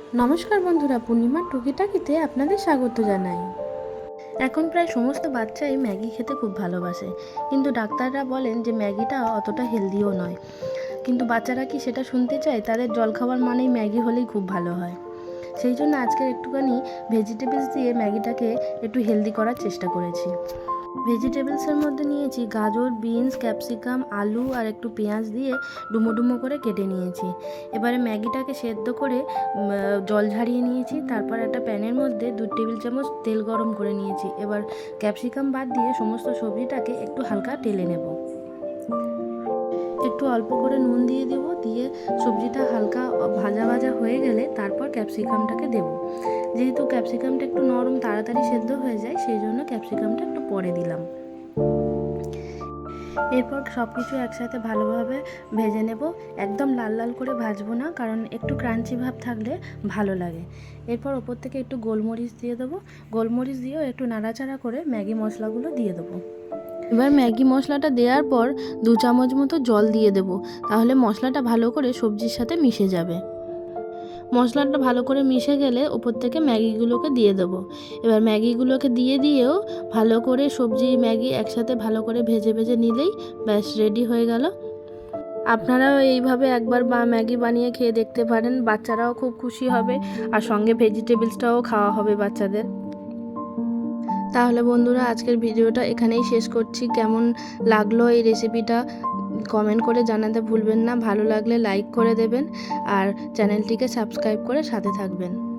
নমস্কার বন্ধুরা, পূর্ণিমার টুকিটাকিতে আপনাদের স্বাগত জানাই। এখন প্রায় সমস্ত বাচ্চাই ম্যাগি খেতে খুব ভালোবাসে, কিন্তু ডাক্তাররা বলেন যে ম্যাগিটা অতটা হেলদিও নয়। কিন্তু বাচ্চারা কি সেটা শুনতে চায়? তাদের জলখাবার মানেই ম্যাগি হলেই খুব ভালো হয়। সেই জন্য আজকে একটুখানি ভেজিটেবলস দিয়ে ম্যাগিটাকে একটু হেলদি করার চেষ্টা করেছি। ভেজিটেবলসের মধ্যে নিয়েছি গাজর, বিনস, ক্যাপসিকাম, আলু আর একটু পেঁয়াজ দিয়ে ডুমো ডুমো করে কেটে নিয়েছি। এবারে ম্যাগিটাকে সেদ্ধ করে জল ঝারিয়ে নিয়েছি। তারপর একটা প্যানের মধ্যে দু টেবিল চামচ তেল গরম করে নিয়েছি। এবার ক্যাপসিকাম বাদ দিয়ে সমস্ত সবজিটাকে একটু হালকা টেলে নেব। একটু অল্প করে নুন দিয়ে দেব, দিয়ে সবজিটা হালকা ভাজা ভাজা হয়ে গেলে তারপর ক্যাপসিকামটাকে দেব। যেহেতু ক্যাপসিকামটা একটু নরম, তাড়াতাড়ি সেদ্ধ হয়ে যায়, সেই জন্য ক্যাপসিকামটা একটু পরে দিলাম। এরপর সব কিছু একসাথে ভালোভাবে ভেজে নেব। একদম লাল লাল করে ভাজবো না, কারণ একটু ক্রাঞ্চি ভাব থাকলে ভালো লাগে। এরপর ওপর থেকে একটু গোলমরিচ দিয়ে দেবো। গোলমরিচ দিয়েও একটু নাড়াচাড়া করে ম্যাগি মশলাগুলো দিয়ে দেবো। এবার ম্যাগি মশলাটা দেওয়ার পর দু চামচ মতো জল দিয়ে দেবো। তাহলে মশলাটা ভালো করে সবজির সাথে মিশে যাবে। মশলাটা ভালো করে মিশে গেলে ওপর থেকে ম্যাগিগুলোকে দিয়ে দেবো। এবার ম্যাগিগুলোকে দিয়ে দিয়েও ভালো করে সবজি, ম্যাগি একসাথে ভালো করে ভেজে ভেজে নিলেই ব্যাস, রেডি হয়ে গেল। আপনারাও এইভাবে একবার বা ম্যাগি বানিয়ে খেয়ে দেখতে পারেন, বাচ্চারাও খুব খুশি হবে আর সঙ্গে ভেজিটেবলসটাও খাওয়া হবে বাচ্চাদের। তাহলে বন্ধুরা, আজকের ভিডিওটা এখানেই শেষ করছি। কেমন লাগল এই রেসিপিটা কমেন্ট করে জানাতে ভুলবেন না। ভালো লাগলে লাইক করে দেবেন আর চ্যানেলটিকে সাবস্ক্রাইব করে সাথে থাকবেন।